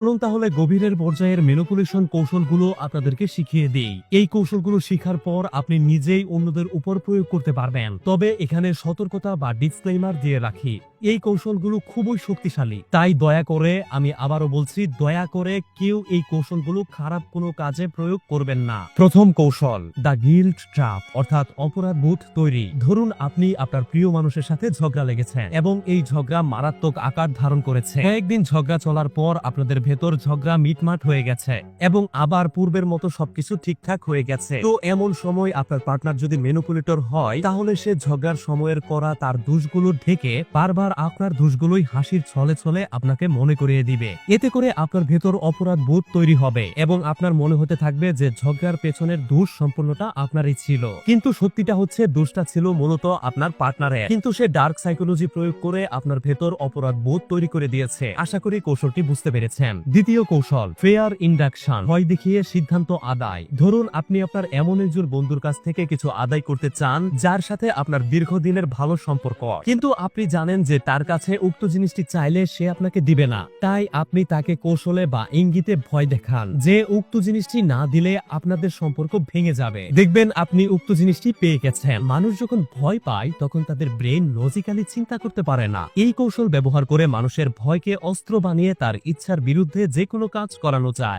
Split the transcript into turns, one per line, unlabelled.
চলুন তাহলে গভীরের পর্যায়ের মেনুপুলেশন কৌশলগুলো আপনাদেরকে শিখিয়ে দিই। এই কৌশলগুলো শিখার পর আপনি নিজেই অন্যদের উপর প্রয়োগ করতে পারবেন। তবে এখানে সতর্কতা বা ডিসক্লেমার দিয়ে রাখি। এই কৌশলগুলো খুবই শক্তিশালী। তাই দয়া করে আমি আবারও বলছি, দয়া করে কেউ এই কৌশলগুলো খারাপ কোনো কাজে প্রয়োগ করবেন না। প্রথম কৌশল, দ্য গিল্ট ট্রাপ, অর্থাৎ অপরাধ বোধ তৈরি। ধরুন আপনি আপনার প্রিয় মানুষের সাথে ঝগড়া লেগেছে এবং এই ঝগড়া মারাত্মক আকার ধারণ করেছে। কয়েকদিন ঝগড়া চলার পর আপনাদের ভেতর ঝগড়া মিটমাট হয়ে গেছে এবং আবার পূর্বের মতো সবকিছু ঠিকঠাক হয়ে গেছে। তো এমন সময় আপনার পার্টনার যদি মেনুপুলেটর হয়, তাহলে সে ঝগড়ার সময়ের করা তার দোষগুলো ঢেকে বারবার আপনার দোষগুলোই হাসির ছলে ছলে আপনাকে মনে করিয়ে দিবে। এতে করে আপনার ভেতর অপরাধ বোধ তৈরি হবে এবং আপনার মনে হতে থাকবে যে ঝগড়ার পেছনের দোষ সম্পূর্ণটা আপনারই ছিল। কিন্তু সত্যিটা হচ্ছে, দোষটা ছিল মূলত আপনার পার্টনারের। কিন্তু সে ডার্ক সাইকোলজি প্রয়োগ করে আপনার ভেতর অপরাধ বোধ তৈরি করে দিয়েছে। আশা করি কৌশলটি বুঝতে পেরেছেন। দ্বিতীয় কৌশল ফেয়ার ইন্ডাকশন ভয় দেখিয়ে সিদ্ধান্ত আদায়। ধরুন আপনি আপনার এমন একজন বন্ধুর কাছ থেকে কিছু আদায় করতে চান, যার সাথে আপনার দীর্ঘদিনের ভালো সম্পর্ক। কিন্তু আপনি জানেন যে তার কাছে উক্ত জিনিসটি চাইলে সে আপনাকে দিবে না। তাই আপনি তাকে কৌশলে বা ইঙ্গিতে ভয় দেখান যে উক্ত জিনিসটি না দিলে আপনাদের সম্পর্ক ভেঙে যাবে। দেখবেন আপনি উক্ত জিনিসটি পেয়ে গেছেন। মানুষ যখন ভয় পায়, তখন তাদের ব্রেন লজিক্যালি চিন্তা করতে পারে না। এই কৌশল ব্যবহার করে মানুষের ভয়কে অস্ত্র বানিয়ে তার ইচ্ছার বিরুদ্ধে যে কোনো কাজ করানো যায়।